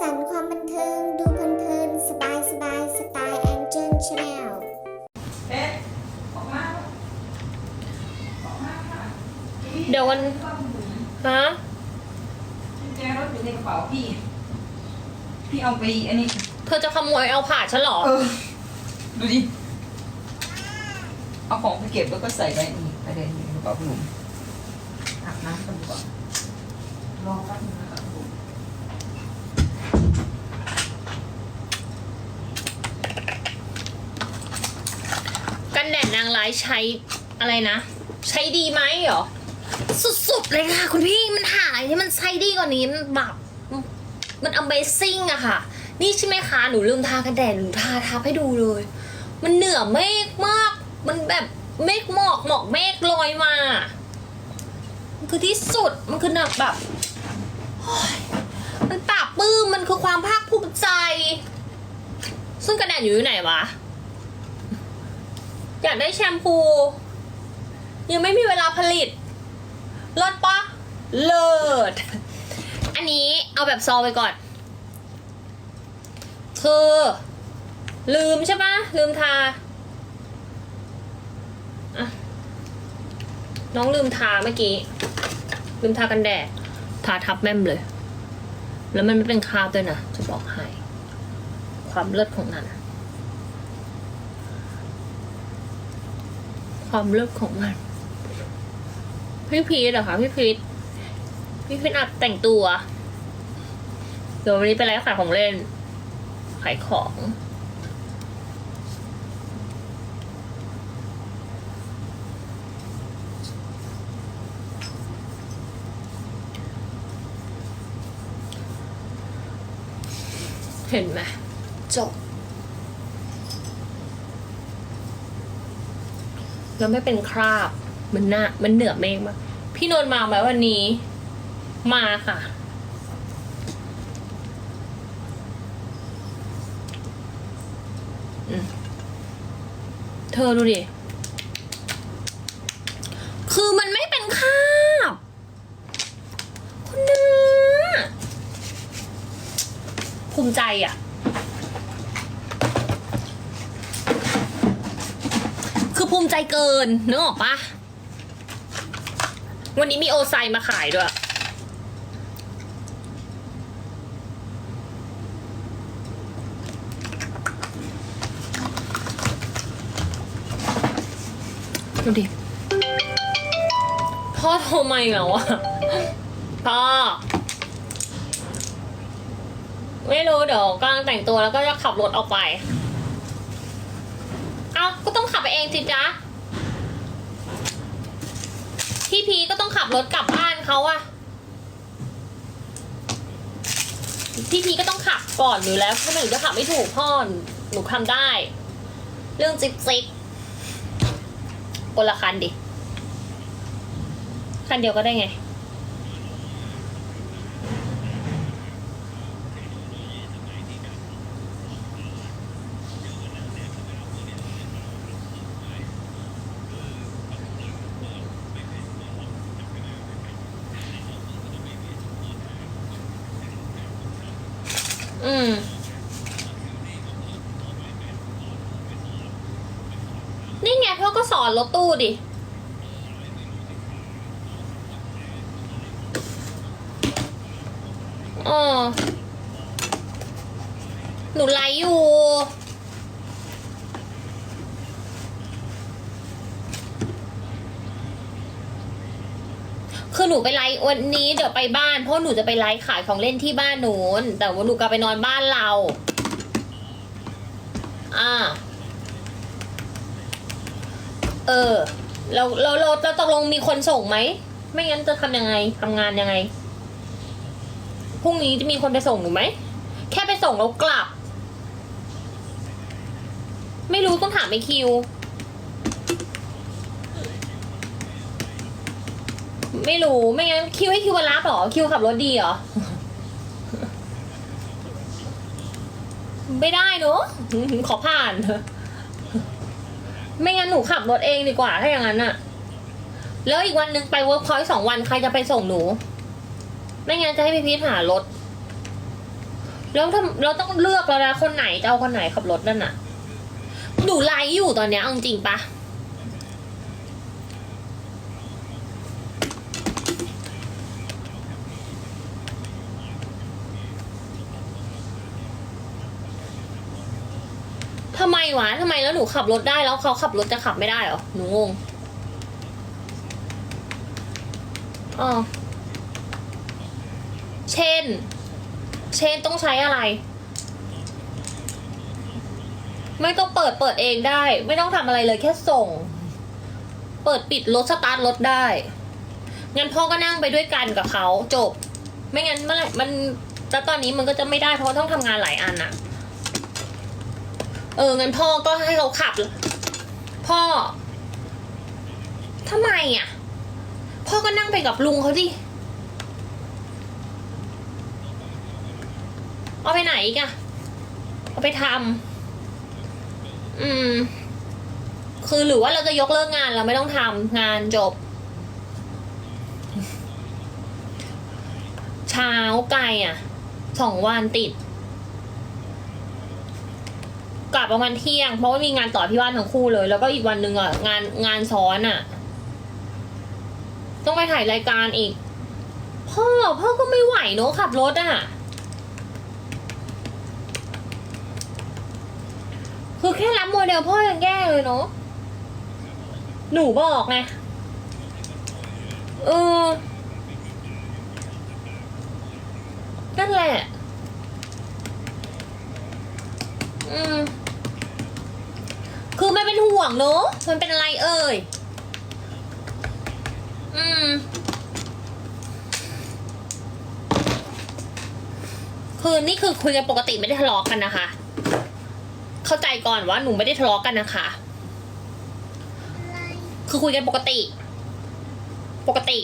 สรรค์ความบันเทิง ดูเพลินๆสบายสบายๆสไตล์แองเจิลชาแนลเอ๊ะออกมาออกมาค่ะเดี๋ยววันฮะกุญแจรถอยู่ในกระเป๋าพี่ พี่เอาไปอันนี้ เธอจะขโมยเอาผ่าฉันเหรอ เออ ดูดิ เอาของไปเก็บแล้วก็ใส่ไปนี่ไปเลยในกระเป๋าพี่หนุ่มอาบน้ำกันดีกว่อนรอแป๊บนึงนะครับผม กั นางร้ายใช้อะไรนะ ใช้ดีไหมเหรอ สุดๆเลยค่ะ คุณพี่มันหายที่มันใช้ดีกว่านี้มันแบบมัน Amazing อะค่ะ นี่ใช่ไหมคะหนูลืมทากันแดดหนูทาทับให้ดูเลย มันเหนือเมฆมาก มันแบบเมฆหมอกหมอกเมฆลอยมามันคือที่สุดมันคือแบบแบบมันปราบปื้มมันคือความภาคภูมิใจ ซึ่งกันแดดอยู่ไหนวะ อยากได้แชมพู ยังไม่มีเวลาผลิตเลิศปะเลิศอันนี้เอาแบบซองไปก่อนคือลืมใช่ปะลืมทาอะน้องลืมทาเมื่อกี้ ลืมทากันแดด ทาทับแม่มเลย แล้วมันไม่เป็นคราบด้วยนะ จะบอกให้ ความเลิศของนั้น ความเลิศของมัน พี่พีทเหรอคะพี่พีทพี่พีทอัดแต่งตัวเดี๋ยววันนี้ไปไลฟ์ขายของเล่น ขายของเห็นไหมจบ แล้วไม่เป็นคราบ มันหน้ามันเหนือเมฆมากพี่นนท์มาไหมวันนี้ มาค่ะ เธอดูดิ คือมันไม่เป็นคราบ คุณเนื้อภูมิใจอะอภู มิใจเกินนึกออกปะวันนี้มีโอไซมาขายด้วย ดูดิ พ่อโทรมาอีกแล้วอะพ่อ ไม่รู้เดี๋ยวกำลังแต่งตัวแล้วก็จะขับรถออกไป เอาก็ต้องขับไปเองสิจ๊ะ พี่พีก็ต้องขับรถกลับบ้านเขาอะพี่พีก็ต้องขับก่อนอยู่แล้วถ้าหนูจะขับไม่ถูกพ่อหนูทำได้ เรื่องจิกจิกคนละคันดิ คันเดียวก็ได้ไง อืมนี่ไงพ่อก็สอนรถตู้ดิ อ๋อ หนูไลฟ์อยู่ คือหนูไปไลฟ์วันนี้เดี๋ยวไปบ้าน เพราะหนูจะไปไลฟ์ขายของเล่นที่บ้านหนูนแต่ว่าหนูกลับไปนอนบ้านเรา อ่า เออเราเราเราเราตกลงมีคนส่งไหม ไม่งั้นจะทำยังไงทำงานยังไง พรุ่งนี้จะมีคนไปส่งหนูไหม แค่ไปส่งแล้วกลับ ไม่รู้ต้องถามไอคิว ไม่รู้ ไม่งั้นคิวให้คิวมารับเหรอ คิวขับรถดีเหรอ ไม่ได้เนอะขอผ่าน ไม่งั้นหนูขับรถเองดีกว่าถ้าอย่างนั้นอะแล้วอีกวันหนึ่งไปเวิร์กพอยต์สองวันใครจะไปส่งหนู ไม่งั้นจะให้พี่พีทหารถ แล้วทำเราต้องเลือกแล้วนะคนไหนจะเอาคนไหนขับรถนั่นน่ะ หนูไลฟ์อยู่ตอนเนี้ยเอาจริงปะทำไม วะทำไมแล้วหนูขับรถได้แล้วเขาขับรถจะขับไม่ได้เหรอ หนูงงอ๋อเช่น เช่นต้องใช้อะไร ไม่ต้องเปิดเปิดเองได้ ไม่ต้องทำอะไรเลยแค่ส่ง เปิดปิดรถสตาร์ทรถได้ งั้นพ่อก็นั่งไปด้วยกันกับเขาจบ ไม่งั้นเมื่อไหร่มันแล้วตอนนี้มันก็จะไม่ได้เพราะต้องทำงานหลายอันอะ เอองั้นพ่อก็ให้เขาขับ พ่อทำไมอะ พ่อก็นั่งไปกับลุงเขาดิเอาไปไหนอีกอะเอาไปทำอืม คือหรือว่าเราจะยกเลิกงานเราไม่ต้องทำงานจบ เช้าไกลอะสองวันติด กลับประมาณเที่ยง เพราะว่ามีงานต่อที่บ้านทั้งคู่เลย แล้วก็อีกวันหนึ่งอะงานงานซ้อนอะ ต้องไปถ่ายรายการอีก พ่อพ่อก็ไม่ไหวเนอะขับรถอะ คือแค่รับโมเดลพ่อยังแย่เลยเนาะหนูบอกไงเออนั่นแหละ อืมคือมันเป็น ห่วงเนอะมันเป็นอะไรเอ่ย อืม คือนี่คือคุยกันปกติไม่ได้ทะเลาะกันนะคะ เข้าใจก่อนว่าหนูไม่ได้ทะเลาะกันนะคะ คือคุยกันปกติ ปกติ